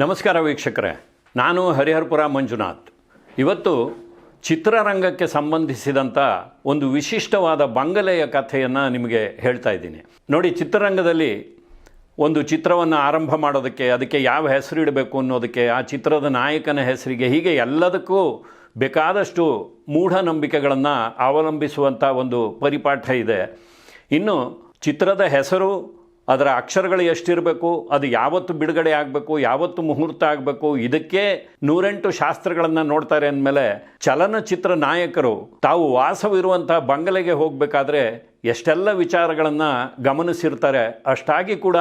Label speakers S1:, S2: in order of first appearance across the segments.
S1: ನಮಸ್ಕಾರ ವೀಕ್ಷಕರೇ, ನಾನು ಹರಿಹರಪುರ ಮಂಜುನಾಥ್. ಇವತ್ತು ಚಿತ್ರರಂಗಕ್ಕೆ ಸಂಬಂಧಿಸಿದಂಥ ಒಂದು ವಿಶಿಷ್ಟವಾದ ಬಂಗಲೆಯ ಕಥೆಯನ್ನು ನಿಮಗೆ ಹೇಳ್ತಾ ಇದ್ದೀನಿ. ನೋಡಿ, ಚಿತ್ರರಂಗದಲ್ಲಿ ಒಂದು ಚಿತ್ರವನ್ನು ಆರಂಭ ಮಾಡೋದಕ್ಕೆ, ಅದಕ್ಕೆ ಯಾವ ಹೆಸರು ಇಡಬೇಕು ಅನ್ನೋದಕ್ಕೆ, ಆ ಚಿತ್ರದ ನಾಯಕನ ಹೆಸರಿಗೆ ಹೀಗೆ ಎಲ್ಲದಕ್ಕೂ ಬೇಕಾದಷ್ಟು ಮೂಢನಂಬಿಕೆಗಳನ್ನು ಅವಲಂಬಿಸುವಂಥ ಒಂದು ಪರಿಪಾಠ ಇದೆ. ಇನ್ನು ಚಿತ್ರದ ಹೆಸರು ಅದರ ಅಕ್ಷರಗಳು ಎಷ್ಟಿರಬೇಕು, ಅದು ಯಾವತ್ತು ಬಿಡುಗಡೆ ಆಗಬೇಕು, ಯಾವತ್ತು ಮುಹೂರ್ತ ಆಗಬೇಕು, ಇದಕ್ಕೆ ನೂರೆಂಟು ಶಾಸ್ತ್ರಗಳನ್ನು ನೋಡ್ತಾರೆ ಅಂದಮೇಲೆ ಚಲನಚಿತ್ರ ನಾಯಕರು ತಾವು ವಾಸವಿರುವಂಥ ಬಂಗಲೆಗೆ ಹೋಗಬೇಕಾದ್ರೆ ಎಷ್ಟೆಲ್ಲ ವಿಚಾರಗಳನ್ನು ಗಮನಿಸಿರ್ತಾರೆ, ಅಷ್ಟಾಗಿ ಕೂಡ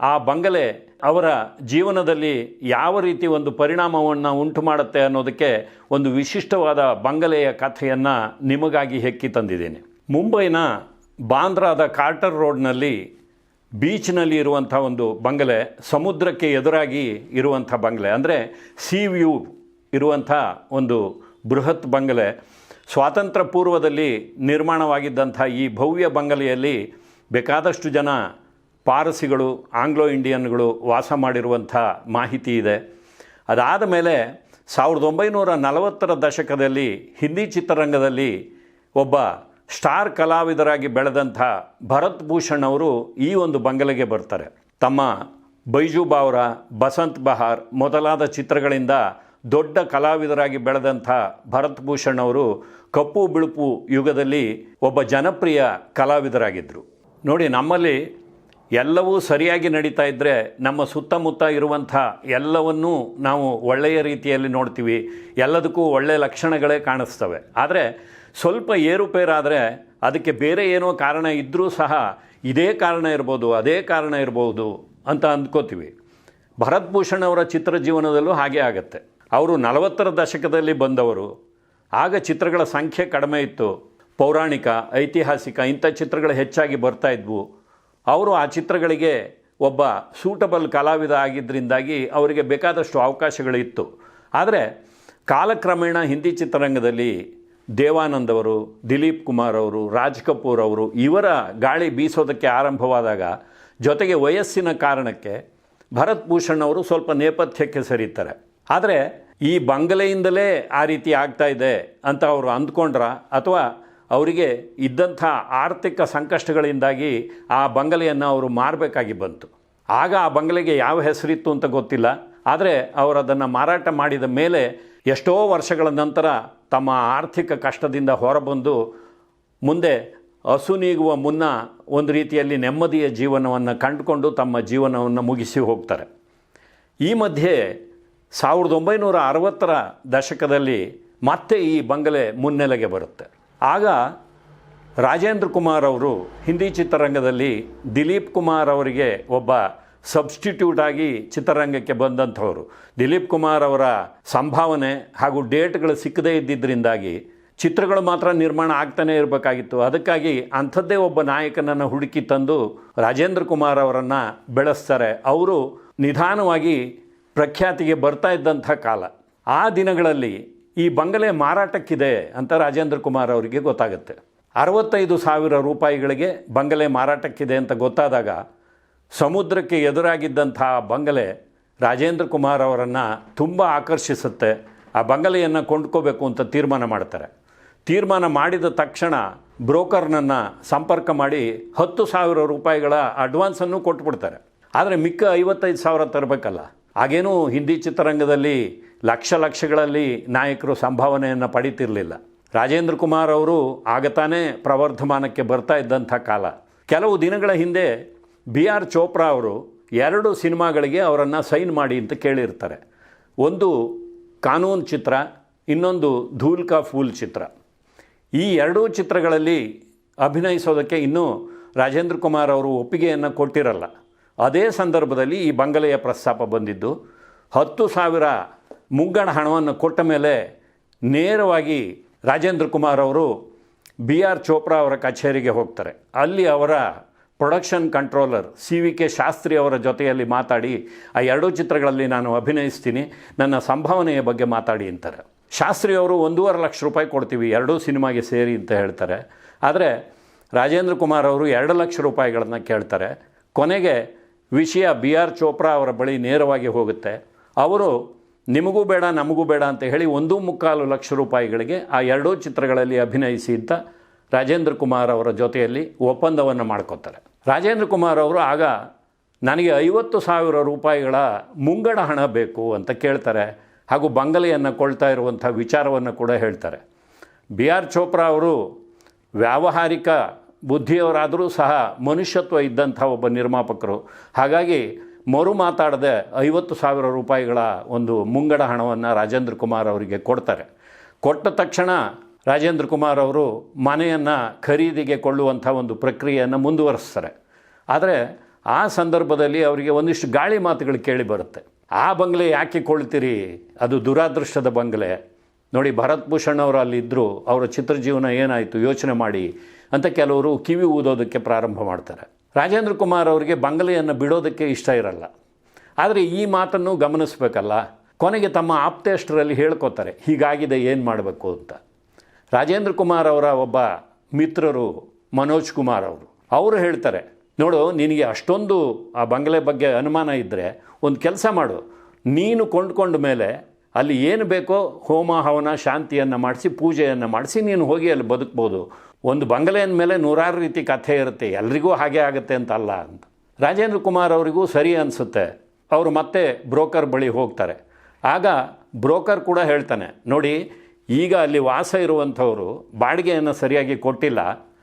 S1: ಆ ಬಂಗಲೆ ಅವರ ಜೀವನದಲ್ಲಿ ಯಾವ ರೀತಿ ಒಂದು ಪರಿಣಾಮವನ್ನು ಉಂಟು ಮಾಡುತ್ತೆ ಅನ್ನೋದಕ್ಕೆ ಒಂದು ವಿಶಿಷ್ಟವಾದ ಬಂಗಲೆಯ ಕಥೆಯನ್ನು ನಿಮಗಾಗಿ ಹೆಕ್ಕಿ ತಂದಿದ್ದೀನಿ. ಮುಂಬೈನ ಬಾಂದ್ರಾದ ಕಾರ್ಟರ್ ರೋಡ್ನಲ್ಲಿ ಬೀಚ್ನಲ್ಲಿ ಇರುವಂಥ ಒಂದು ಬಂಗಲೆ, ಸಮುದ್ರಕ್ಕೆ ಎದುರಾಗಿ ಇರುವಂಥ ಬಂಗಲೆ. ಅಂದರೆ ಸಿ ವ್ಯೂ ಇರುವಂಥ ಒಂದು ಬೃಹತ್ ಬಂಗಲೆ. ಸ್ವಾತಂತ್ರ್ಯ ಪೂರ್ವದಲ್ಲಿ ನಿರ್ಮಾಣವಾಗಿದ್ದಂಥ ಈ ಭವ್ಯ ಬಂಗಲೆಯಲ್ಲಿ ಬೇಕಾದಷ್ಟು ಜನ ಪಾರಸಿಗಳು, ಆಂಗ್ಲೋ ಇಂಡಿಯನ್ಗಳು ವಾಸ ಮಾಡಿರುವಂಥ ಮಾಹಿತಿ ಇದೆ. ಅದಾದ ಮೇಲೆ ಸಾವಿರದ ಒಂಬೈನೂರ ನಲವತ್ತರ ದಶಕದಲ್ಲಿ ಹಿಂದಿ ಚಿತ್ರರಂಗದಲ್ಲಿ ಒಬ್ಬ ಸ್ಟಾರ್ ಕಲಾವಿದರಾಗಿ ಬೆಳೆದಂಥ ಭರತ್ ಭೂಷಣ್ ಅವರು ಈ ಒಂದು ಬಂಗಲೆಗೆ ಬರ್ತಾರೆ. ತಮ್ಮ ಬೈಜು ಬಾವ್ರ, ಬಸಂತ್ ಬಹಾರ್ ಮೊದಲಾದ ಚಿತ್ರಗಳಿಂದ ದೊಡ್ಡ ಕಲಾವಿದರಾಗಿ ಬೆಳೆದಂಥ ಭರತ್ ಭೂಷಣ್ ಅವರು ಕಪ್ಪು ಬಿಳುಪು ಯುಗದಲ್ಲಿ ಒಬ್ಬ ಜನಪ್ರಿಯ ಕಲಾವಿದರಾಗಿದ್ದರು. ನೋಡಿ, ನಮ್ಮಲ್ಲಿ ಎಲ್ಲವೂ ಸರಿಯಾಗಿ ನಡೀತಾ ಇದ್ದರೆ ನಮ್ಮ ಸುತ್ತಮುತ್ತ ಇರುವಂಥ ಎಲ್ಲವನ್ನೂ ನಾವು ಒಳ್ಳೆಯ ರೀತಿಯಲ್ಲಿ ನೋಡ್ತೀವಿ. ಎಲ್ಲದಕ್ಕೂ ಒಳ್ಳೆಯ ಲಕ್ಷಣಗಳೇ ಕಾಣಿಸ್ತವೆ. ಆದರೆ ಸ್ವಲ್ಪ ಏರುಪೇರಾದರೆ ಅದಕ್ಕೆ ಬೇರೆ ಏನೋ ಕಾರಣ ಇದ್ದರೂ ಸಹ ಇದೇ ಕಾರಣ ಇರ್ಬೋದು, ಅದೇ ಕಾರಣ ಇರ್ಬೋದು ಅಂತ ಅಂದ್ಕೋತೀವಿ. ಭರತ್ ಭೂಷಣ್ ಅವರ ಚಿತ್ರ ಜೀವನದಲ್ಲೂ ಹಾಗೆ ಆಗುತ್ತೆ. ಅವರು ನಲವತ್ತರ ದಶಕದಲ್ಲಿ ಬಂದವರು. ಆಗ ಚಿತ್ರಗಳ ಸಂಖ್ಯೆ ಕಡಿಮೆ ಇತ್ತು. ಪೌರಾಣಿಕ, ಐತಿಹಾಸಿಕ ಇಂಥ ಚಿತ್ರಗಳು ಹೆಚ್ಚಾಗಿ ಬರ್ತಾ ಇದ್ವು. ಅವರು ಆ ಚಿತ್ರಗಳಿಗೆ ಒಬ್ಬ ಸೂಟಬಲ್ ಕಲಾವಿದ ಆಗಿದ್ದರಿಂದಾಗಿ ಅವರಿಗೆ ಬೇಕಾದಷ್ಟು ಅವಕಾಶಗಳಿತ್ತು. ಆದರೆ ಕಾಲಕ್ರಮೇಣ ಹಿಂದಿ ಚಿತ್ರರಂಗದಲ್ಲಿ ದೇವಾನಂದ್ ಅವರು ದಿಲೀಪ್ ಕುಮಾರ್ ಅವರು, ರಾಜ್ ಕಪೂರ್ ಅವರು ಇವರ ಗಾಳಿ ಬೀಸೋದಕ್ಕೆ ಆರಂಭವಾದಾಗ ಜೊತೆಗೆ ವಯಸ್ಸಿನ ಕಾರಣಕ್ಕೆ ಭರತ್ ಭೂಷಣ್ ಅವರು ಸ್ವಲ್ಪ ನೇಪಥ್ಯಕ್ಕೆ ಸರಿತಾರೆ. ಆದರೆ ಈ ಬಂಗಲೆಯಿಂದಲೇ ಆ ರೀತಿ ಆಗ್ತಾ ಇದೆ ಅಂತ ಅವರು ಅಂದ್ಕೊಂಡ್ರ ಅಥವಾ ಅವರಿಗೆ ಇದ್ದಂಥ ಆರ್ಥಿಕ ಸಂಕಷ್ಟಗಳಿಂದಾಗಿ ಆ ಬಂಗಲೆಯನ್ನು ಅವರು ಮಾರಬೇಕಾಗಿ ಬಂತು. ಆಗ ಆ ಬಂಗಲೆಗೆ ಯಾವ ಹೆಸರಿತ್ತು ಅಂತ ಗೊತ್ತಿಲ್ಲ. ಆದರೆ ಅವರು ಅದನ್ನು ಮಾರಾಟ ಮಾಡಿದ ಮೇಲೆ ಎಷ್ಟೋ ವರ್ಷಗಳ ನಂತರ ತಮ್ಮ ಆರ್ಥಿಕ ಕಷ್ಟದಿಂದ ಹೊರಬಂದು ಮುಂದೆ ಹಸು ನೀಗುವ ಮುನ್ನ ಒಂದು ರೀತಿಯಲ್ಲಿ ನೆಮ್ಮದಿಯ ಜೀವನವನ್ನು ಕಂಡುಕೊಂಡು ತಮ್ಮ ಜೀವನವನ್ನು ಮುಗಿಸಿ ಹೋಗ್ತಾರೆ. ಈ ಮಧ್ಯೆ ಸಾವಿರದ ಒಂಬೈನೂರ ಅರವತ್ತರ ದಶಕದಲ್ಲಿ ಮತ್ತೆ ಈ ಬಂಗಲೆ ಮುನ್ನೆಲೆಗೆ ಬರುತ್ತೆ. ಆಗ ರಾಜೇಂದ್ರ ಕುಮಾರ್ ಅವರು ಹಿಂದಿ ಚಿತ್ರರಂಗದಲ್ಲಿ ದಿಲೀಪ್ ಕುಮಾರ್ ಅವರಿಗೆ ಒಬ್ಬ ಸಬ್ಸ್ಟಿಟ್ಯೂಟ್ ಆಗಿ ಚಿತ್ರರಂಗಕ್ಕೆ ಬಂದಂಥವರು. ದಿಲೀಪ್ ಕುಮಾರ್ ಅವರ ಸಂಭಾವನೆ ಹಾಗೂ ಡೇಟ್ಗಳು ಸಿಕ್ಕದೇ ಇದ್ದಿದ್ದರಿಂದಾಗಿ ಚಿತ್ರಗಳು ಮಾತ್ರ ನಿರ್ಮಾಣ ಆಗ್ತಾನೇ ಇರಬೇಕಾಗಿತ್ತು. ಅದಕ್ಕಾಗಿ ಅಂಥದ್ದೇ ಒಬ್ಬ ನಾಯಕನನ್ನು ಹುಡುಕಿ ತಂದು ರಾಜೇಂದ್ರ ಕುಮಾರ್ ಅವರನ್ನು ಬೆಳೆಸ್ತಾರೆ. ಅವರು ನಿಧಾನವಾಗಿ ಪ್ರಖ್ಯಾತಿಗೆ ಬರ್ತಾ ಇದ್ದಂಥ ಕಾಲ. ಆ ದಿನಗಳಲ್ಲಿ ಈ ಬಂಗಲೆ ಮಾರಾಟಕ್ಕಿದೆ ಅಂತ ರಾಜೇಂದ್ರ ಕುಮಾರ್ ಅವರಿಗೆ ಗೊತ್ತಾಗುತ್ತೆ. ಅರವತ್ತೈದು ಸಾವಿರ ರೂಪಾಯಿಗಳಿಗೆ ಬಂಗಲೆ ಮಾರಾಟಕ್ಕಿದೆ ಅಂತ ಗೊತ್ತಾದಾಗ ಸಮುದ್ರಕ್ಕೆ ಎದುರಾಗಿದ್ದಂಥ ಬಂಗಲೆ ರಾಜೇಂದ್ರ ಕುಮಾರ್ ಅವರನ್ನು ತುಂಬ ಆಕರ್ಷಿಸುತ್ತೆ. ಆ ಬಂಗಲೆಯನ್ನು ಕೊಂಡ್ಕೋಬೇಕು ಅಂತ ತೀರ್ಮಾನ ಮಾಡ್ತಾರೆ. ತೀರ್ಮಾನ ಮಾಡಿದ ತಕ್ಷಣ ಬ್ರೋಕರ್ನನ್ನು ಸಂಪರ್ಕ ಮಾಡಿ ಹತ್ತು ಸಾವಿರ ರೂಪಾಯಿಗಳ ಅಡ್ವಾನ್ಸನ್ನು ಕೊಟ್ಬಿಡ್ತಾರೆ. ಆದರೆ ಮಿಕ್ಕ ಐವತ್ತೈದು ಸಾವಿರ ತರಬೇಕಲ್ಲ. ಹಾಗೇನೂ ಹಿಂದಿ ಚಿತ್ರರಂಗದಲ್ಲಿ ಲಕ್ಷ ಲಕ್ಷಗಳಲ್ಲಿ ನಾಯಕರು ಸಂಭಾವನೆಯನ್ನು ಪಡೀತಿರಲಿಲ್ಲ. ರಾಜೇಂದ್ರ ಕುಮಾರ್ ಅವರು ಆಗ ತಾನೇ ಪ್ರವರ್ಧಮಾನಕ್ಕೆ ಬರ್ತಾ ಇದ್ದಂಥ ಕಾಲ. ಕೆಲವು ದಿನಗಳ ಹಿಂದೆ ಬಿ ಆರ್ ಚೋಪ್ರಾ ಅವರು ಎರಡು ಸಿನಿಮಾಗಳಿಗೆ ಅವರನ್ನು ಸೈನ್ ಮಾಡಿ ಅಂತ ಕೇಳಿರ್ತಾರೆ. ಒಂದು ಕಾನೂನು ಚಿತ್ರ, ಇನ್ನೊಂದು ಧೂಲ್ ಕಾ ಫೂಲ್ ಚಿತ್ರ. ಈ ಎರಡೂ ಚಿತ್ರಗಳಲ್ಲಿ ಅಭಿನಯಿಸೋದಕ್ಕೆ ಇನ್ನೂ ರಾಜೇಂದ್ರ ಕುಮಾರ್ ಅವರು ಒಪ್ಪಿಗೆಯನ್ನು ಕೊಟ್ಟಿರಲ್ಲ. ಅದೇ ಸಂದರ್ಭದಲ್ಲಿ ಈ ಬಂಗಲೆಯ ಪ್ರಸ್ತಾಪ ಬಂದಿದ್ದು, ಹತ್ತು ಸಾವಿರ ಮುಂಗಡ ಹಣವನ್ನು ಕೊಟ್ಟ ಮೇಲೆ ನೇರವಾಗಿ ರಾಜೇಂದ್ರ ಕುಮಾರ್ ಅವರು ಬಿ ಆರ್ ಚೋಪ್ರಾ ಅವರ ಕಚೇರಿಗೆ ಹೋಗ್ತಾರೆ. ಅಲ್ಲಿ ಅವರ production controller C V K Shastri ಅವರ ಜೊತೆಯಲ್ಲಿ ಮಾತಾಡಿ, ಆ ಎರಡೂ ಚಿತ್ರಗಳಲ್ಲಿ ನಾನು ಅಭಿನಯಿಸ್ತೀನಿ. ನನ್ನ ಸಂಭಾವನೆಯ ಬಗ್ಗೆ ಮಾತಾಡಿ ಅಂತಾರೆ. ಶಾಸ್ತ್ರಿ ಅವರು ಒಂದೂವರೆ ಲಕ್ಷ ರೂಪಾಯಿ ಕೊಡ್ತೀವಿ, ಎರಡೂ ಸಿನಿಮಾಗೆ ಸೇರಿ ಅಂತ ಹೇಳ್ತಾರೆ. ಆದರೆ ರಾಜೇಂದ್ರ ಕುಮಾರ್ ಅವರು ಎರಡು ಲಕ್ಷ ರೂಪಾಯಿಗಳನ್ನು ಕೇಳ್ತಾರೆ. ಕೊನೆಗೆ ವಿಷಯ ಬಿ ಆರ್ ಚೋಪ್ರಾ ಅವರ ಬಳಿ ನೇರವಾಗಿ ಹೋಗುತ್ತೆ. ಅವರು, ನಿಮಗೂ ಬೇಡ, ನಮಗೂ ಬೇಡ ಅಂತ ಹೇಳಿ ಒಂದು ಮುಕ್ಕಾಲು ಲಕ್ಷ ರೂಪಾಯಿಗಳಿಗೆ ಆ ಎರಡೂ ಚಿತ್ರಗಳಲ್ಲಿ ಅಭಿನಯಿಸಿ ಅಂತ ರಾಜೇಂದ್ರ ಕುಮಾರ್ ಅವರ ಜೊತೆಯಲ್ಲಿ ಒಪ್ಪಂದವನ್ನು ಮಾಡ್ಕೋತಾರೆ. ರಾಜೇಂದ್ರ ಕುಮಾರ್ ಅವರು ಆಗ, ನನಗೆ ಐವತ್ತು ಸಾವಿರ ರೂಪಾಯಿಗಳ ಮುಂಗಡ ಹಣ ಬೇಕು ಅಂತ ಕೇಳ್ತಾರೆ ಹಾಗೂ ಬಂಗಲೆಯನ್ನು ಕೊಳ್ತಾ ಇರುವಂಥ ವಿಚಾರವನ್ನು ಕೂಡ ಹೇಳ್ತಾರೆ. ಬಿ ಆರ್ ಚೋಪ್ರಾ ಅವರು ವ್ಯಾವಹಾರಿಕ ಬುದ್ಧಿಯವರಾದರೂ ಸಹ ಮನುಷ್ಯತ್ವ ಇದ್ದಂಥ ಒಬ್ಬ ನಿರ್ಮಾಪಕರು. ಹಾಗಾಗಿ ಮರು ಮಾತಾಡದೆ ಐವತ್ತು ಸಾವಿರ ರೂಪಾಯಿಗಳ ಒಂದು ಮುಂಗಡ ಹಣವನ್ನು ರಾಜೇಂದ್ರ ಕುಮಾರ್ ಅವರಿಗೆ ಕೊಡ್ತಾರೆ. ಕೊಟ್ಟ ತಕ್ಷಣ ರಾಜೇಂದ್ರ ಕುಮಾರ್ ಅವರು ಮನೆಯನ್ನು ಖರೀದಿಗೆ ಕೊಳ್ಳುವಂಥ ಒಂದು ಪ್ರಕ್ರಿಯೆಯನ್ನು ಮುಂದುವರಿಸ್ತಾರೆ. ಆದರೆ ಆ ಸಂದರ್ಭದಲ್ಲಿ ಅವರಿಗೆ ಒಂದಿಷ್ಟು ಗಾಳಿ ಮಾತುಗಳು ಕೇಳಿ ಬರುತ್ತೆ. ಆ ಬಂಗಲೆ ಯಾಕೆ ಕೊಳ್ತೀರಿ ಅದು ದುರಾದೃಷ್ಟದ ಬಂಗಲೆ. ನೋಡಿ, ಭರತ್ ಭೂಷಣ್ ಅವರು ಅಲ್ಲಿದ್ದರು ಅವರ ಚಿತ್ರಜೀವನ ಏನಾಯಿತು, ಯೋಚನೆ ಮಾಡಿ ಅಂತ ಕೆಲವರು ಕಿವಿ ಊದೋದಕ್ಕೆ ಪ್ರಾರಂಭ ಮಾಡ್ತಾರೆ. ರಾಜೇಂದ್ರ ಕುಮಾರ್ ಅವರಿಗೆ ಬಂಗಲೆಯನ್ನು ಬಿಡೋದಕ್ಕೆ ಇಷ್ಟ ಇರಲ್ಲ. ಆದರೆ ಈ ಮಾತನ್ನು ಗಮನಿಸಬೇಕಲ್ಲ. ಕೊನೆಗೆ ತಮ್ಮ ಆಪ್ತೇಷ್ಟರಲ್ಲಿ ಹೇಳ್ಕೊತಾರೆ, ಹೀಗಾಗಿದೆ, ಏನು ಮಾಡಬೇಕು ಅಂತ. ರಾಜೇಂದ್ರ ಕುಮಾರ್ ಅವರ ಒಬ್ಬ ಮಿತ್ರರು ಮನೋಜ್ ಕುಮಾರ್ ಅವರು. ಅವರು ಹೇಳ್ತಾರೆ, ನೋಡು, ನಿನಗೆ ಅಷ್ಟೊಂದು ಆ ಬಂಗಲೆ ಬಗ್ಗೆ ಅನುಮಾನ ಇದ್ದರೆ ಒಂದು ಕೆಲಸ ಮಾಡು. ನೀನು ಕೊಂಡ್ಕೊಂಡ ಮೇಲೆ ಅಲ್ಲಿ ಏನು ಬೇಕೋ ಹೋಮ, ಹವನ, ಶಾಂತಿಯನ್ನು ಮಾಡಿಸಿ, ಪೂಜೆಯನ್ನು ಮಾಡಿಸಿ ನೀನು ಹೋಗಿ ಅಲ್ಲಿ ಬದುಕ್ಬೋದು. ಒಂದು ಬಂಗಲೆ ಮೇಲೆ ನೂರಾರು ರೀತಿ ಕಥೆ ಇರುತ್ತೆ, ಎಲ್ರಿಗೂ ಹಾಗೆ ಆಗುತ್ತೆ ಅಂತ ಅಲ್ಲ ಅಂತ. ರಾಜೇಂದ್ರ ಕುಮಾರ್ ಅವರಿಗೂ ಸರಿ ಅನಿಸುತ್ತೆ. ಅವರು ಮತ್ತೆ ಬ್ರೋಕರ್ ಬಳಿ ಹೋಗ್ತಾರೆ. ಆಗ ಬ್ರೋಕರ್ ಕೂಡ ಹೇಳ್ತಾನೆ, ನೋಡಿ ಈಗ ಅಲ್ಲಿ ವಾಸ ಇರುವಂಥವರು ಬಾಡಿಗೆಯನ್ನು ಸರಿಯಾಗಿ ಕೊಟ್ಟಿಲ್ಲ.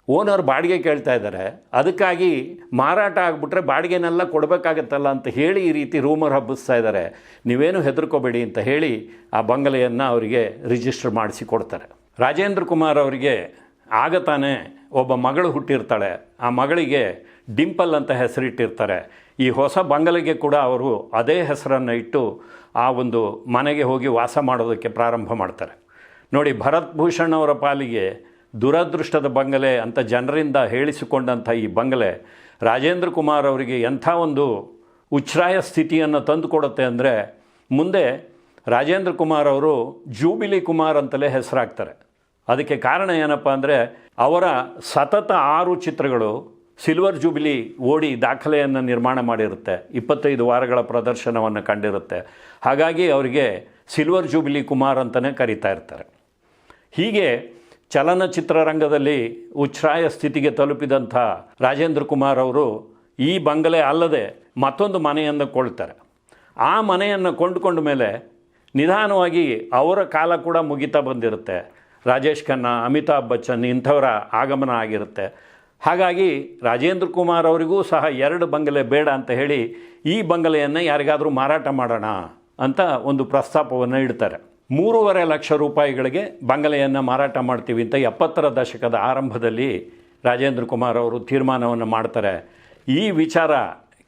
S1: ಓನರ್ ಬಾಡಿಗೆ ಕೇಳ್ತಾ ಇದ್ದಾರೆ. ಅದಕ್ಕಾಗಿ ಮಾರಾಟ ಆಗಿಬಿಟ್ರೆ ಬಾಡಿಗೆನೆಲ್ಲ ಕೊಡಬೇಕಾಗತ್ತಲ್ಲ ಅಂತ ಹೇಳಿ ಈ ರೀತಿ ರೂಮರ್ ಹಬ್ಬಿಸ್ತಾ ಇದ್ದಾರೆ. ನೀವೇನು ಹೆದರ್ಕೋಬೇಡಿ ಅಂತ ಹೇಳಿ ಆ ಬಂಗಲೆಯನ್ನು ಅವರಿಗೆ ರಿಜಿಸ್ಟರ್ ಮಾಡಿಸಿ ಕೊಡ್ತಾರೆ. ರಾಜೇಂದ್ರ ಕುಮಾರ್ ಅವರಿಗೆ ಆಗ ತಾನೇ ಒಬ್ಬ ಮಗಳು ಹುಟ್ಟಿರ್ತಾಳೆ. ಆ ಮಗಳಿಗೆ ಡಿಂಪಲ್ ಅಂತ ಹೆಸರಿಟ್ಟಿರ್ತಾರೆ. ಈ ಹೊಸ ಬಂಗಲೆಗೆ ಕೂಡ ಅವರು ಅದೇ ಹೆಸರನ್ನು ಇಟ್ಟು ಆ ಒಂದು ಮನೆಗೆ ಹೋಗಿ ವಾಸ ಮಾಡೋದಕ್ಕೆ ಪ್ರಾರಂಭ ಮಾಡ್ತಾರೆ. ನೋಡಿ, ಭರತ್ ಭೂಷಣ್ ಅವರ ಪಾಲಿಗೆ ದುರದೃಷ್ಟದ ಬಂಗಲೆ ಅಂತ ಜನರಿಂದ ಹೇಳಿಸಿಕೊಂಡಂಥ ಈ ಬಂಗಲೆ ರಾಜೇಂದ್ರ ಕುಮಾರ್ ಅವರಿಗೆ ಎಂಥ ಒಂದು ಉಚ್ಛ್ರಾಯ ಸ್ಥಿತಿಯನ್ನು ತಂದುಕೊಡುತ್ತೆ ಅಂದರೆ ಮುಂದೆ ರಾಜೇಂದ್ರ ಕುಮಾರ್ ಅವರು ಜೂಬಿಲಿ ಕುಮಾರ್ ಅಂತಲೇ ಹೆಸರಾಗ್ತಾರೆ. ಅದಕ್ಕೆ ಕಾರಣ ಏನಪ್ಪ ಅಂದರೆ ಅವರ ಸತತ ಆರು ಚಿತ್ರಗಳು ಸಿಲ್ವರ್ ಜೂಬಿಲಿ ಓಡಿ ದಾಖಲೆಯನ್ನು ನಿರ್ಮಾಣ ಮಾಡಿರುತ್ತೆ. ಇಪ್ಪತ್ತೈದು ವಾರಗಳ ಪ್ರದರ್ಶನವನ್ನು ಕಂಡಿರುತ್ತೆ. ಹಾಗಾಗಿ ಅವರಿಗೆ ಸಿಲ್ವರ್ ಜೂಬಿಲಿ ಕುಮಾರ್ ಅಂತಲೇ ಕರೀತಾ ಇರ್ತಾರೆ. ಹೀಗೆ ಚಲನಚಿತ್ರರಂಗದಲ್ಲಿ ಉಚ್ಛ್ರಾಯ ಸ್ಥಿತಿಗೆ ತಲುಪಿದಂಥ ರಾಜೇಂದ್ರ ಕುಮಾರ್ ಅವರು ಈ ಬಂಗಲೆ ಅಲ್ಲದೆ ಮತ್ತೊಂದು ಮನೆಯನ್ನು ಕೊಳ್ತಾರೆ. ಆ ಮನೆಯನ್ನು ಕೊಂಡುಕೊಂಡ ಮೇಲೆ ನಿಧಾನವಾಗಿ ಅವರ ಕಾಲ ಕೂಡ ಮುಗಿತಾ ಬಂದಿರುತ್ತೆ. ರಾಜೇಶ್ ಖನ್ನಾ, ಅಮಿತಾಬ್ ಬಚ್ಚನ್ ಇಂಥವರ ಆಗಮನ ಆಗಿರುತ್ತೆ. ಹಾಗಾಗಿ ರಾಜೇಂದ್ರ ಕುಮಾರ್ ಅವರಿಗೂ ಸಹ ಎರಡು ಬಂಗಲೆ ಬೇಡ ಅಂತ ಹೇಳಿ ಈ ಬಂಗಲೆಯನ್ನು ಯಾರಿಗಾದರೂ ಮಾರಾಟ ಮಾಡೋಣ ಅಂತ ಒಂದು ಪ್ರಸ್ತಾಪವನ್ನು ಇಡ್ತಾರೆ. ಮೂರುವರೆ ಲಕ್ಷ ರೂಪಾಯಿಗಳಿಗೆ ಬಂಗಲೆಯನ್ನು ಮಾರಾಟ ಮಾಡ್ತೀವಿ ಅಂತ ಎಪ್ಪತ್ತರ ದಶಕದ ಆರಂಭದಲ್ಲಿ ರಾಜೇಂದ್ರ ಕುಮಾರ್ ಅವರು ತೀರ್ಮಾನವನ್ನು ಮಾಡ್ತಾರೆ. ಈ ವಿಚಾರ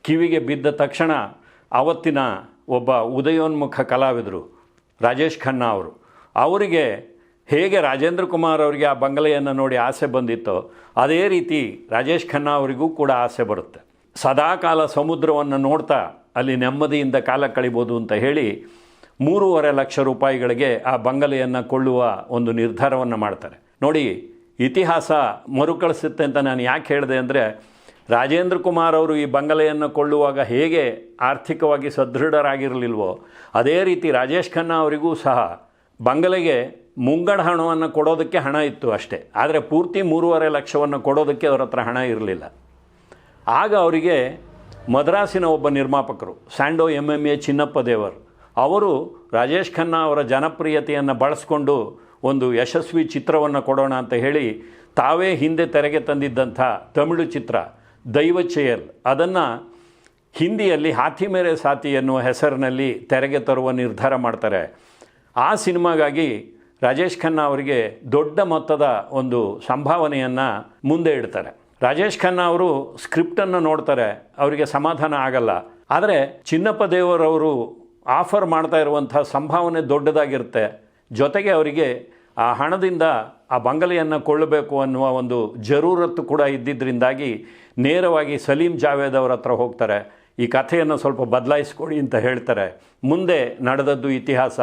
S1: ಕಿವಿಗೆ ಬಿದ್ದ ತಕ್ಷಣ ಆವತ್ತಿನ ಒಬ್ಬ ಉದಯೋನ್ಮುಖ ಕಲಾವಿದರು ರಾಜೇಶ್ ಖನ್ನಾ ಅವರು. ಅವರಿಗೆ ಹೇಗೆ ರಾಜೇಂದ್ರ ಕುಮಾರ್ ಅವರಿಗೆ ಆ ಬಂಗಲೆಯನ್ನು ನೋಡಿ ಆಸೆ ಬಂದಿತ್ತೋ, ಅದೇ ರೀತಿ ರಾಜೇಶ್ ಖನ್ನಾ ಅವರಿಗೂ ಕೂಡ ಆಸೆ ಬರುತ್ತೆ. ಸದಾಕಾಲ ಸಮುದ್ರವನ್ನು ನೋಡ್ತಾ ಅಲ್ಲಿ ನೆಮ್ಮದಿಯಿಂದ ಕಾಲ ಕಳಿಬೋದು ಅಂತ ಹೇಳಿ ಮೂರುವರೆ ಲಕ್ಷ ರೂಪಾಯಿಗಳಿಗೆ ಆ ಬಂಗಲೆಯನ್ನು ಕೊಳ್ಳುವ ಒಂದು ನಿರ್ಧಾರವನ್ನು ಮಾಡ್ತಾರೆ. ನೋಡಿ, ಇತಿಹಾಸ ಮರುಕಳಿಸುತ್ತೆ ಅಂತ ನಾನು ಯಾಕೆ ಹೇಳಿದೆ ಅಂದರೆ, ರಾಜೇಂದ್ರ ಕುಮಾರ್ ಅವರು ಈ ಬಂಗಲೆಯನ್ನು ಕೊಳ್ಳುವಾಗ ಹೇಗೆ ಆರ್ಥಿಕವಾಗಿ ಸದೃಢರಾಗಿರಲಿಲ್ವೋ, ಅದೇ ರೀತಿ ರಾಜೇಶ್ ಖನ್ನಾ ಅವರಿಗೂ ಸಹ ಬಂಗಲೆಗೆ ಮುಂಗಡ ಹಣವನ್ನು ಕೊಡೋದಕ್ಕೆ ಹಣ ಇತ್ತು ಅಷ್ಟೇ. ಆದರೆ ಪೂರ್ತಿ ಮೂರುವರೆ ಲಕ್ಷವನ್ನು ಕೊಡೋದಕ್ಕೆ ಅವರ ಹತ್ರ ಹಣ ಇರಲಿಲ್ಲ. ಆಗ ಅವರಿಗೆ ಮದ್ರಾಸಿನ ಒಬ್ಬ ನಿರ್ಮಾಪಕರು, Sandow M M A Chinnappa Devar ಅವರು ರಾಜೇಶ್ ಖನ್ನಾ ಅವರ ಜನಪ್ರಿಯತೆಯನ್ನು ಬಳಸ್ಕೊಂಡು ಒಂದು ಯಶಸ್ವಿ ಚಿತ್ರವನ್ನು ಕೊಡೋಣ ಅಂತ ಹೇಳಿ ತಾವೇ ಹಿಂದೆ ತೆರೆಗೆ ತಂದಿದ್ದಂಥ ತಮಿಳು ಚಿತ್ರ ದೈವಚೆಯಲ್ ಅದನ್ನು ಹಿಂದಿಯಲ್ಲಿ ಹಾಥಿ ಮೇರೆ ಸಾತಿ ಎನ್ನುವ ಹೆಸರಿನಲ್ಲಿ ತೆರೆಗೆ ತರುವ ನಿರ್ಧಾರ ಮಾಡ್ತಾರೆ. ಆ ಸಿನಿಮಾಗಾಗಿ ರಾಜೇಶ್ ಖನ್ನಾ ಅವರಿಗೆ ದೊಡ್ಡ ಮೊತ್ತದ ಒಂದು ಸಂಭಾವನೆಯನ್ನು ಮುಂದೆ ಇಡ್ತಾರೆ. ರಾಜೇಶ್ ಖನ್ನಾ ಅವರು ಸ್ಕ್ರಿಪ್ಟನ್ನು ನೋಡ್ತಾರೆ, ಅವರಿಗೆ ಸಮಾಧಾನ ಆಗಲ್ಲ. ಆದರೆ ಚಿನ್ನಪ್ಪ ದೇವರವರು ಆಫರ್ ಮಾಡ್ತಾ ಇರುವಂಥ ಸಂಭಾವನೆ ದೊಡ್ಡದಾಗಿರುತ್ತೆ. ಜೊತೆಗೆ ಅವರಿಗೆ ಆ ಹಣದಿಂದ ಆ ಬಂಗಲೆಯನ್ನು ಕೊಳ್ಳಬೇಕು ಅನ್ನುವ ಒಂದು ಜರೂರತ್ತು ಕೂಡ ಇದ್ದಿದ್ದರಿಂದಾಗಿ ನೇರವಾಗಿ ಸಲೀಂ ಜಾವೇದ್ ಅವರ ಹತ್ರ ಹೋಗ್ತಾರೆ. ಈ ಕಥೆಯನ್ನು ಸ್ವಲ್ಪ ಬದಲಾಯಿಸ್ಕೊಡಿ ಅಂತ ಹೇಳ್ತಾರೆ. ಮುಂದೆ ನಡೆದದ್ದು ಇತಿಹಾಸ.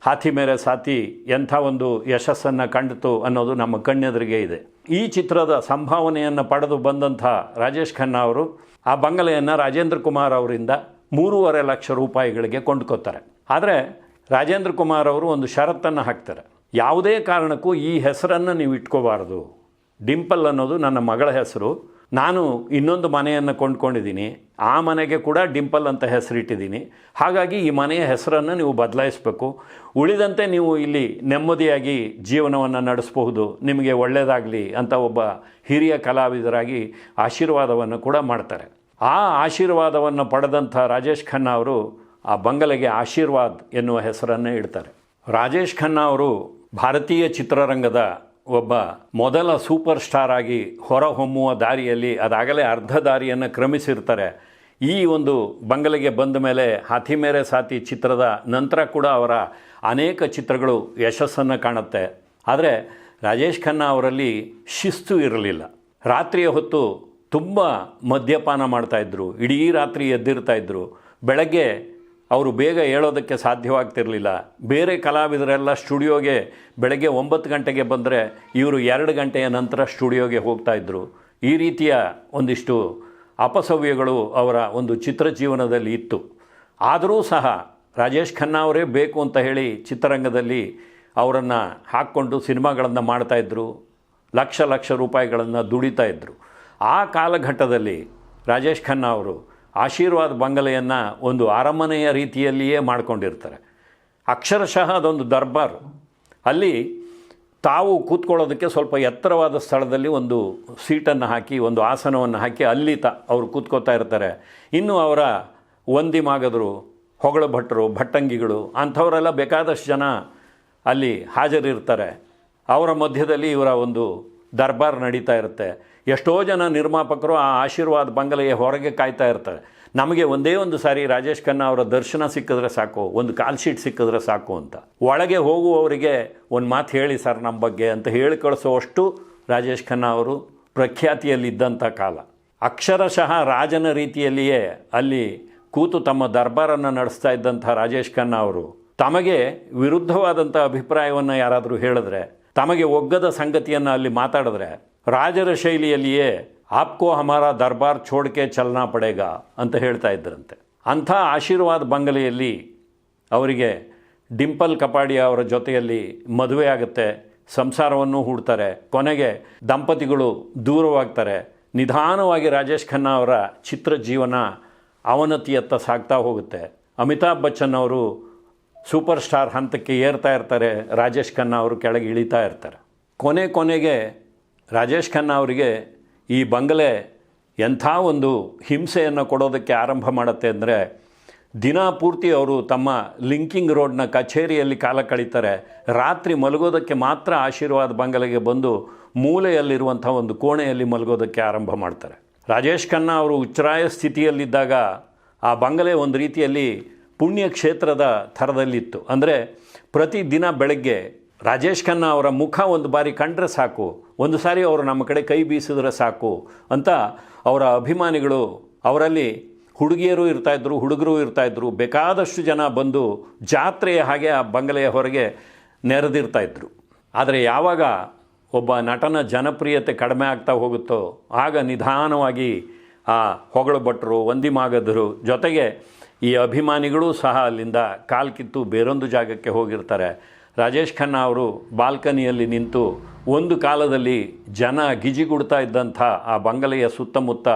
S1: ಹಾಥಿ ಮೇರೆ ಸಾತಿ ಎಂಥ ಒಂದು ಯಶಸ್ಸನ್ನು ಕಂಡಿತು ಅನ್ನೋದು ನಮ್ಮ ಕಣ್ಣೆದುರಿಗೆ ಇದೆ. ಈ ಚಿತ್ರದ ಸಂಭಾವನೆಯನ್ನು ಪಡೆದು ಬಂದಂಥ ರಾಜೇಶ್ ಖನ್ನಾ ಅವರು, ಆ ಬಂಗಲೆಯನ್ನು ರಾಜೇಂದ್ರ ಕುಮಾರ್ ಅವರಿಂದ ಮೂರುವರೆ ಲಕ್ಷ ರೂಪಾಯಿಗಳಿಗೆ ಕೊಂಡ್ಕೋತಾರೆ. ಆದರೆ ರಾಜೇಂದ್ರ ಕುಮಾರ್ ಅವರು ಒಂದು ಷರತ್ತನ್ನು ಹಾಕ್ತಾರೆ. ಯಾವುದೇ ಕಾರಣಕ್ಕೂ ಈ ಹೆಸರನ್ನು ನೀವು ಇಟ್ಕೋಬಾರ್ದು. ಡಿಂಪಲ್ ಅನ್ನೋದು ನನ್ನ ಮಗಳ ಹೆಸರು. ನಾನು ಇನ್ನೊಂದು ಮನೆಯನ್ನು ಕೊಂಡ್ಕೊಂಡಿದ್ದೀನಿ. ಆ ಮನೆಗೆ ಕೂಡ ಡಿಂಪಲ್ ಅಂತ ಹೆಸರಿಟ್ಟಿದ್ದೀನಿ. ಹಾಗಾಗಿ ಈ ಮನೆಯ ಹೆಸರನ್ನು ನೀವು ಬದಲಾಯಿಸಬೇಕು. ಉಳಿದಂತೆ ನೀವು ಇಲ್ಲಿ ನೆಮ್ಮದಿಯಾಗಿ ಜೀವನವನ್ನು ನಡೆಸಬಹುದು. ನಿಮಗೆ ಒಳ್ಳೆಯದಾಗಲಿ ಅಂತ ಒಬ್ಬ ಹಿರಿಯ ಕಲಾವಿದರಾಗಿ ಆಶೀರ್ವಾದವನ್ನು ಕೂಡ ಮಾಡ್ತಾರೆ. ಆ ಆಶೀರ್ವಾದವನ್ನು ಪಡೆದಂಥ ರಾಜೇಶ್ ಖನ್ನಾ ಅವರು ಆ ಬಂಗಲೆಗೆ ಆಶೀರ್ವಾದ್ ಎನ್ನುವ ಹೆಸರನ್ನೇ ಇಡ್ತಾರೆ. ರಾಜೇಶ್ ಖನ್ನಾ ಅವರು ಭಾರತೀಯ ಚಿತ್ರರಂಗದ ಒಬ್ಬ ಮೊದಲ ಸೂಪರ್ ಸ್ಟಾರ್ ಆಗಿ ಹೊರಹೊಮ್ಮುವ ದಾರಿಯಲ್ಲಿ ಅದಾಗಲೇ ಅರ್ಧ ದಾರಿಯನ್ನು ಕ್ರಮಿಸಿರ್ತಾರೆ. ಈ ಒಂದು ಬಂಗಲೆಗೆ ಬಂದ ಮೇಲೆ ಹಾಥಿ ಮೇರೆ ಸಾತಿ ಚಿತ್ರದ ನಂತರ ಕೂಡ ಅವರ ಅನೇಕ ಚಿತ್ರಗಳು ಯಶಸ್ಸನ್ನು ಕಾಣುತ್ತೆ. ಆದರೆ ರಾಜೇಶ್ ಖನ್ನಾ ಅವರಲ್ಲಿ ಶಿಸ್ತು ಇರಲಿಲ್ಲ. ರಾತ್ರಿಯ ಹೊತ್ತು ತುಂಬ ಮದ್ಯಪಾನ ಮಾಡ್ತಾಯಿದ್ರು ಇಡೀ ರಾತ್ರಿ ಎದ್ದಿರ್ತಾ ಇದ್ರು. ಬೆಳಗ್ಗೆ ಅವರು ಬೇಗ ಹೇಳೋದಕ್ಕೆ ಸಾಧ್ಯವಾಗ್ತಿರಲಿಲ್ಲ. ಬೇರೆ ಕಲಾವಿದರೆಲ್ಲ ಸ್ಟುಡಿಯೋಗೆ ಬೆಳಗ್ಗೆ ಒಂಬತ್ತು ಗಂಟೆಗೆ ಬಂದರೆ ಇವರು ಎರಡು ಗಂಟೆಯ ನಂತರ ಸ್ಟುಡಿಯೋಗೆ ಹೋಗ್ತಾ ಇದ್ದರು ಈ ರೀತಿಯ ಒಂದಿಷ್ಟು ಅಪಸವ್ಯಗಳು ಅವರ ಒಂದು ಚಿತ್ರ ಜೀವನದಲ್ಲಿ ಇತ್ತು. ಆದರೂ ಸಹ ರಾಜೇಶ್ ಖನ್ನಾ ಅವರೇ ಬೇಕು ಅಂತ ಹೇಳಿ ಚಿತ್ರರಂಗದಲ್ಲಿ ಅವರನ್ನು ಹಾಕ್ಕೊಂಡು ಸಿನಿಮಾಗಳನ್ನು ಮಾಡ್ತಾಯಿದ್ರು ಲಕ್ಷ ಲಕ್ಷ ರೂಪಾಯಿಗಳನ್ನು ದುಡಿತಾ ಇದ್ದರು ಆ ಕಾಲಘಟ್ಟದಲ್ಲಿ ರಾಜೇಶ್ ಖನ್ನಾ ಅವರು ಆಶೀರ್ವಾದ ಬಂಗಲೆಯನ್ನು ಒಂದು ಅರಮನೆಯ ರೀತಿಯಲ್ಲಿಯೇ ಮಾಡ್ಕೊಂಡಿರ್ತಾರೆ. ಅಕ್ಷರಶಃ ಅದೊಂದು ದರ್ಬಾರ್. ಅಲ್ಲಿ ತಾವು ಕೂತ್ಕೊಳ್ಳೋದಕ್ಕೆ ಸ್ವಲ್ಪ ಎತ್ತರವಾದ ಸ್ಥಳದಲ್ಲಿ ಒಂದು ಸೀಟನ್ನು ಹಾಕಿ, ಒಂದು ಆಸನವನ್ನು ಹಾಕಿ ಅಲ್ಲಿ ತ ಅವರು ಕೂತ್ಕೋತಾ ಇರ್ತಾರೆ. ಇನ್ನು ಅವರ ಒಂದಿ ಮಾಗದರು ಹೊಗಳ ಭಟ್ಟರು ಭಟ್ಟಂಗಿಗಳು ಅಂಥವರೆಲ್ಲ ಬೇಕಾದಷ್ಟು ಜನ ಅಲ್ಲಿ ಹಾಜರಿರ್ತಾರೆ. ಅವರ ಮಧ್ಯದಲ್ಲಿ ಇವರ ಒಂದು ದರ್ಬಾರ್ ನಡೀತಾ ಇರುತ್ತೆ. ಎಷ್ಟೋ ಜನ ನಿರ್ಮಾಪಕರು ಆ ಆಶೀರ್ವಾದ ಬಂಗಲೆಯ ಹೊರಗೆ ಕಾಯ್ತಾ ಇರ್ತಾರೆ. ನಮಗೆ ಒಂದೇ ಒಂದು ಸಾರಿ ರಾಜೇಶ್ ಖನ್ನಾ ಅವರ ದರ್ಶನ ಸಿಕ್ಕಿದ್ರೆ ಸಾಕು, ಒಂದು ಕಾಲ್ ಶೀಟ್ ಸಿಕ್ಕಿದ್ರೆ ಸಾಕು ಅಂತ. ಒಳಗೆ ಹೋಗುವವರಿಗೆ ಒಂದು ಮಾತು ಹೇಳಿ ಸರ್ ನಮ್ಮ ಬಗ್ಗೆ ಅಂತ ಹೇಳಿ ಕಳಿಸೋವಷ್ಟು ರಾಜೇಶ್ ಖನ್ನಾ ಅವರು ಪ್ರಖ್ಯಾತಿಯಲ್ಲಿದ್ದಂಥ ಕಾಲ. ಅಕ್ಷರಶಃ ರಾಜನ ರೀತಿಯಲ್ಲಿಯೇ ಅಲ್ಲಿ ಕೂತು ತಮ್ಮ ದರ್ಬಾರನ್ನು ನಡೆಸ್ತಾ ಇದ್ದಂಥ ರಾಜೇಶ್ ಖನ್ನಾ ಅವರು ತಮಗೆ ವಿರುದ್ಧವಾದಂಥ ಅಭಿಪ್ರಾಯವನ್ನು ಯಾರಾದರೂ ಹೇಳಿದ್ರೆ ತಮಗೆ ಒಗ್ಗದ ಸಂಗತಿಯನ್ನು ಅಲ್ಲಿ ಮಾತಾಡಿದ್ರೆ ರಾಜರ ಶೈಲಿಯಲ್ಲಿಯೇ ಆಪ್ಕೋ ಹಮಾರ ದರ್ಬಾರ್ ಛೋಡ್ಕೆ ಚಲನಾ ಪಡೆಗ ಅಂತ ಹೇಳ್ತಾ ಇದ್ದರಂತೆ ಅಂಥ ಆಶೀರ್ವಾದ ಬಂಗಲೆಯಲ್ಲಿ ಅವರಿಗೆ ಡಿಂಪಲ್ ಕಪಾಡಿಯ ಅವರ ಜೊತೆಯಲ್ಲಿ ಮದುವೆ ಆಗುತ್ತೆ, ಸಂಸಾರವನ್ನು ಹೂಡ್ತಾರೆ, ಕೊನೆಗೆ ದಂಪತಿಗಳು ದೂರವಾಗ್ತಾರೆ, ನಿಧಾನವಾಗಿ ರಾಜೇಶ್ ಖನ್ನಾ ಅವರ ಚಿತ್ರ ಜೀವನ ಅವನತಿಯತ್ತ ಸಾಗ್ತಾ ಹೋಗುತ್ತೆ. ಅಮಿತಾಬ್ ಬಚ್ಚನ್ ಅವರು ಸೂಪರ್ ಸ್ಟಾರ್ ಹಂತಕ್ಕೆ ಏರ್ತಾ ಇರ್ತಾರೆ, ರಾಜೇಶ್ ಖನ್ನಾ ಅವರು ಕೆಳಗೆ ಇಳಿತಾ ಇರ್ತಾರೆ. ಕೊನೆ ಕೊನೆಗೆ ರಾಜೇಶ್ ಖನ್ನಾ ಅವರಿಗೆ ಈ ಬಂಗಲೆ ಎಂಥ ಒಂದು ಹಿಂಸೆಯನ್ನು ಕೊಡೋದಕ್ಕೆ ಆರಂಭ ಮಾಡುತ್ತೆ ಅಂದರೆ, ದಿನ ಪೂರ್ತಿ ಅವರು ತಮ್ಮ ಲಿಂಕಿಂಗ್ ರೋಡ್ನ ಕಚೇರಿಯಲ್ಲಿ ಕಾಲ ಕಳೀತಾರೆ. ರಾತ್ರಿ ಮಲಗೋದಕ್ಕೆ ಮಾತ್ರ ಆಶೀರ್ವಾದ ಬಂಗಲೆಗೆ ಬಂದು ಮೂಲೆಯಲ್ಲಿರುವಂಥ ಒಂದು ಕೋಣೆಯಲ್ಲಿ ಮಲಗೋದಕ್ಕೆ ಆರಂಭ ಮಾಡ್ತಾರೆ. ರಾಜೇಶ್ ಖನ್ನಾ ಅವರು ಉಚ್ಚರಾಯ ಸ್ಥಿತಿಯಲ್ಲಿದ್ದಾಗ ಆ ಬಂಗಲೆ ಒಂದು ರೀತಿಯಲ್ಲಿ ಪುಣ್ಯ ಕ್ಷೇತ್ರದ ಥರದಲ್ಲಿತ್ತು. ಅಂದರೆ ಪ್ರತಿದಿನ ಬೆಳಗ್ಗೆ ರಾಜೇಶ್ ಖನ್ನಾ ಅವರ ಮುಖ ಒಂದು ಬಾರಿ ಕಂಡ್ರೆ ಸಾಕು. ಒಂದು ಸಾರಿ ಅವರು ನಮ್ಮ ಕಡೆ ಕೈ ಬೀಸಿದ್ರೆ ಸಾಕು ಅಂತ ಅವರ ಅಭಿಮಾನಿಗಳು ಅವರಲ್ಲಿ ಹುಡುಗಿಯರು ಇರ್ತಾಯಿದ್ರು ಹುಡುಗರು ಇರ್ತಾಯಿದ್ರು ಬೇಕಾದಷ್ಟು ಜನ ಬಂದು ಜಾತ್ರೆಯ ಹಾಗೆ ಆ ಬಂಗಲೆಯ ಹೊರಗೆ ನೆರೆದಿರ್ತಾಯಿದ್ರು ಆದರೆ ಯಾವಾಗ ಒಬ್ಬ ನಟನ ಜನಪ್ರಿಯತೆ ಕಡಿಮೆ ಆಗ್ತಾ ಹೋಗುತ್ತೋ, ಆಗ ನಿಧಾನವಾಗಿ ಆ ಹೊಗಳು ಭಟ್ರು ವಂದಿಮಾಗದರು ಜೊತೆಗೆ ಈ ಅಭಿಮಾನಿಗಳು ಸಹ ಅಲ್ಲಿಂದ ಕಾಲು ಕಿತ್ತು ಬೇರೊಂದು ಜಾಗಕ್ಕೆ ಹೋಗಿರ್ತಾರೆ. ರಾಜೇಶ್ ಖನ್ನಾ ಅವರು ಬಾಲ್ಕನಿಯಲ್ಲಿ ನಿಂತು ಒಂದು ಕಾಲದಲ್ಲಿ ಜನ ಗಿಜಿಗುಡ್ತಾ ಇದ್ದಂಥ ಆ ಬಂಗಲೆಯ ಸುತ್ತಮುತ್ತ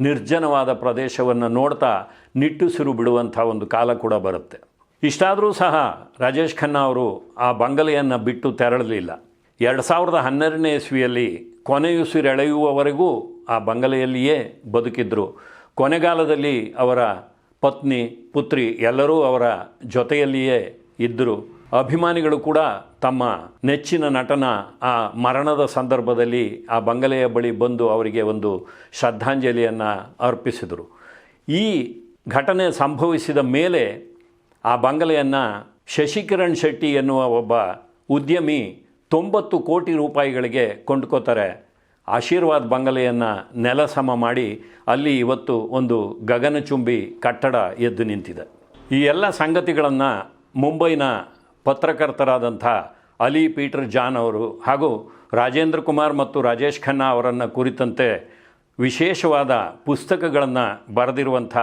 S1: ನಿರ್ಜನವಾದ ಪ್ರದೇಶವನ್ನು ನೋಡ್ತಾ ನಿಟ್ಟುಸಿರು ಬಿಡುವಂಥ ಒಂದು ಕಾಲ ಕೂಡ ಬರುತ್ತೆ. ಇಷ್ಟಾದರೂ ಸಹ ರಾಜೇಶ್ ಖನ್ನಾ ಅವರು ಆ ಬಂಗಲೆಯನ್ನು ಬಿಟ್ಟು ತೆರಳಲಿಲ್ಲ. ಎರಡು ಸಾವಿರದ ಹನ್ನೆರಡನೇ ಇಸ್ವಿಯಲ್ಲಿ ಕೊನೆಯುಸಿರೆಳೆಯುವವರೆಗೂ ಆ ಬಂಗಲೆಯಲ್ಲಿಯೇ ಬದುಕಿದ್ರು. ಕೊನೆಗಾಲದಲ್ಲಿ ಅವರ ಪತ್ನಿ, ಪುತ್ರಿ ಎಲ್ಲರೂ ಅವರ ಜೊತೆಯಲ್ಲಿಯೇ ಇದ್ದರು. ಅಭಿಮಾನಿಗಳು ಕೂಡ ತಮ್ಮ ನೆಚ್ಚಿನ ನಟನ ಆ ಮರಣದ ಸಂದರ್ಭದಲ್ಲಿ ಆ ಬಂಗಲೆಯ ಬಳಿ ಬಂದು ಅವರಿಗೆ ಒಂದು ಶ್ರದ್ಧಾಂಜಲಿಯನ್ನು ಅರ್ಪಿಸಿದರು. ಈ ಘಟನೆ ಸಂಭವಿಸಿದ ಮೇಲೆ ಆ ಬಂಗಲೆಯನ್ನು ಶಶಿಕಿರಣ್ ಶೆಟ್ಟಿ ಎನ್ನುವ ಒಬ್ಬ ಉದ್ಯಮಿ ತೊಂಬತ್ತು ಕೋಟಿ ರೂಪಾಯಿಗಳಿಗೆ ಕೊಂಡ್ಕೋತಾರೆ. ಆಶೀರ್ವಾದ್ ಬಂಗಲೆಯನ್ನು ನೆಲಸಮ ಮಾಡಿ ಅಲ್ಲಿ ಇವತ್ತು ಒಂದು ಗಗನಚುಂಬಿ ಕಟ್ಟಡ ಎದ್ದು ನಿಂತಿದೆ. ಈ ಎಲ್ಲ ಸಂಗತಿಗಳನ್ನು ಮುಂಬೈನ ಪತ್ರಕರ್ತರಾದಂಥ ಅಲಿ ಪೀಟರ್ ಜಾನ್ ಅವರು ಹಾಗೂ ರಾಜೇಂದ್ರ ಕುಮಾರ್ ಮತ್ತು ರಾಜೇಶ್ ಖನ್ನಾ ಅವರನ್ನು ಕುರಿತಂತೆ ವಿಶೇಷವಾದ ಪುಸ್ತಕಗಳನ್ನು ಬರೆದಿರುವಂಥ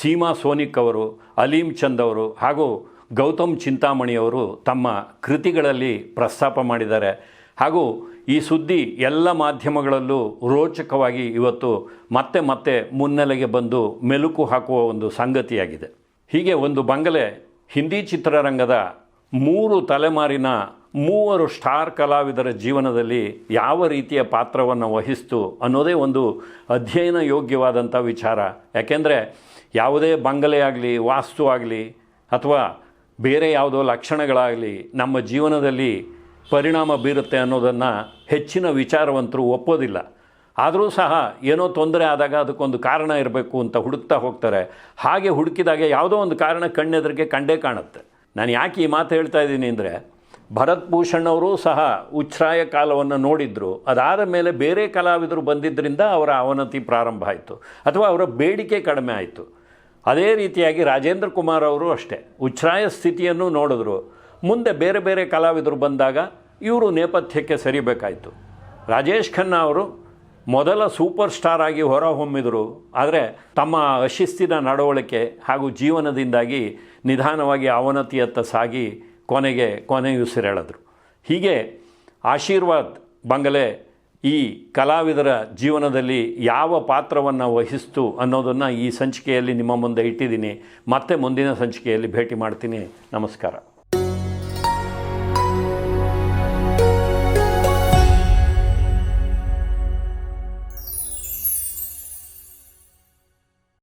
S1: ಸೀಮಾ ಸೋನಿಕ್ ಅವರು, ಅಲೀಂ ಚಂದ್ ಅವರು ಹಾಗೂ ಗೌತಮ್ ಚಿಂತಾಮಣಿಯವರು ತಮ್ಮ ಕೃತಿಗಳಲ್ಲಿ ಪ್ರಸ್ತಾಪ ಮಾಡಿದ್ದಾರೆ. ಹಾಗೂ ಈ ಸುದ್ದಿ ಎಲ್ಲ ಮಾಧ್ಯಮಗಳಲ್ಲೂ ರೋಚಕವಾಗಿ ಇವತ್ತು ಮತ್ತೆ ಮತ್ತೆ ಮುನ್ನೆಲೆಗೆ ಬಂದು ಮೆಲುಕು ಹಾಕುವ ಒಂದು ಸಂಗತಿಯಾಗಿದೆ. ಹೀಗೆ ಒಂದು ಬಂಗಲೆ ಹಿಂದಿ ಚಿತ್ರರಂಗದ ಮೂರು ತಲೆಮಾರಿನ ಮೂವರು ಸ್ಟಾರ್ ಕಲಾವಿದರ ಜೀವನದಲ್ಲಿ ಯಾವ ರೀತಿಯ ಪಾತ್ರವನ್ನು ವಹಿಸ್ತು ಅನ್ನೋದೇ ಒಂದು ಅಧ್ಯಯನ ಯೋಗ್ಯವಾದಂಥ ವಿಚಾರ. ಯಾಕೆಂದರೆ ಯಾವುದೇ ಬಂಗಲೆ ಆಗಲಿ, ವಾಸ್ತು ಆಗಲಿ ಅಥವಾ ಬೇರೆ ಯಾವುದೋ ಲಕ್ಷಣಗಳಾಗಲಿ ನಮ್ಮ ಜೀವನದಲ್ಲಿ ಪರಿಣಾಮ ಬೀರುತ್ತೆ ಅನ್ನೋದನ್ನು ಹೆಚ್ಚಿನ ವಿಚಾರವಂತರು ಒಪ್ಪೋದಿಲ್ಲ. ಆದರೂ ಸಹ ಏನೋ ತೊಂದರೆ ಆದಾಗ ಅದಕ್ಕೊಂದು ಕಾರಣ ಇರಬೇಕು ಅಂತ ಹುಡುಕ್ತಾ ಹೋಗ್ತಾರೆ. ಹಾಗೆ ಹುಡುಕಿದಾಗ ಯಾವುದೋ ಒಂದು ಕಾರಣ ಕಣ್ಣೆದರಿಗೆ ಕಂಡೇ ಕಾಣುತ್ತೆ. ನಾನು ಯಾಕೆ ಈ ಮಾತು ಹೇಳ್ತಾ ಇದ್ದೀನಿ ಅಂದರೆ, ಭರತ್ ಭೂಷಣ್ ಅವರು ಸಹ ಉಚ್ಛ್ರಾಯ ಕಾಲವನ್ನು ನೋಡಿದ್ರು. ಅದಾದ ಮೇಲೆ ಬೇರೆ ಕಲಾವಿದರು ಬಂದಿದ್ದರಿಂದ ಅವರ ಅವನತಿ ಪ್ರಾರಂಭ ಆಯಿತು. ಅಥವಾ ಅವರ ಬೇಡಿಕೆ ಕಡಿಮೆ ಆಯಿತು. ಅದೇ ರೀತಿಯಾಗಿ ರಾಜೇಂದ್ರ ಕುಮಾರ್ ಅವರು ಅಷ್ಟೇ. ಉಚ್ಛ್ರಾಯ ಸ್ಥಿತಿಯನ್ನು ನೋಡಿದ್ರು. ಮುಂದೆ ಬೇರೆ ಬೇರೆ ಕಲಾವಿದರು ಬಂದಾಗ ಇವರು ನೇಪಥ್ಯಕ್ಕೆ ಸರಿಬೇಕಾಯಿತು. ರಾಜೇಶ್ ಖನ್ನಾ ಅವರು ಮೊದಲ ಸೂಪರ್ ಸ್ಟಾರ್ ಆಗಿ ಹೊರಹೊಮ್ಮಿದರು. ಆದರೆ ತಮ್ಮ ಅಶಿಸ್ತಿನ ನಡವಳಿಕೆ ಹಾಗೂ ಜೀವನದಿಂದಾಗಿ ನಿಧಾನವಾಗಿ ಅವನತಿಯತ್ತ ಸಾಗಿ ಕೊನೆಗೆ ಕೊನೆಯುಸಿರೆಳೆದರು ಹೀಗೆ ಆಶೀರ್ವಾದ್ ಬಂಗಲೆ ಈ ಕಲಾವಿದರ ಜೀವನದಲ್ಲಿ ಯಾವ ಪಾತ್ರವನ್ನು ವಹಿಸ್ತು ಅನ್ನೋದನ್ನು ಈ ಸಂಚಿಕೆಯಲ್ಲಿ ನಿಮ್ಮ ಮುಂದೆ ಇಟ್ಟಿದ್ದೀನಿ. ಮತ್ತೆ ಮುಂದಿನ ಸಂಚಿಕೆಯಲ್ಲಿ ಭೇಟಿ ಮಾಡ್ತೀನಿ. ನಮಸ್ಕಾರ.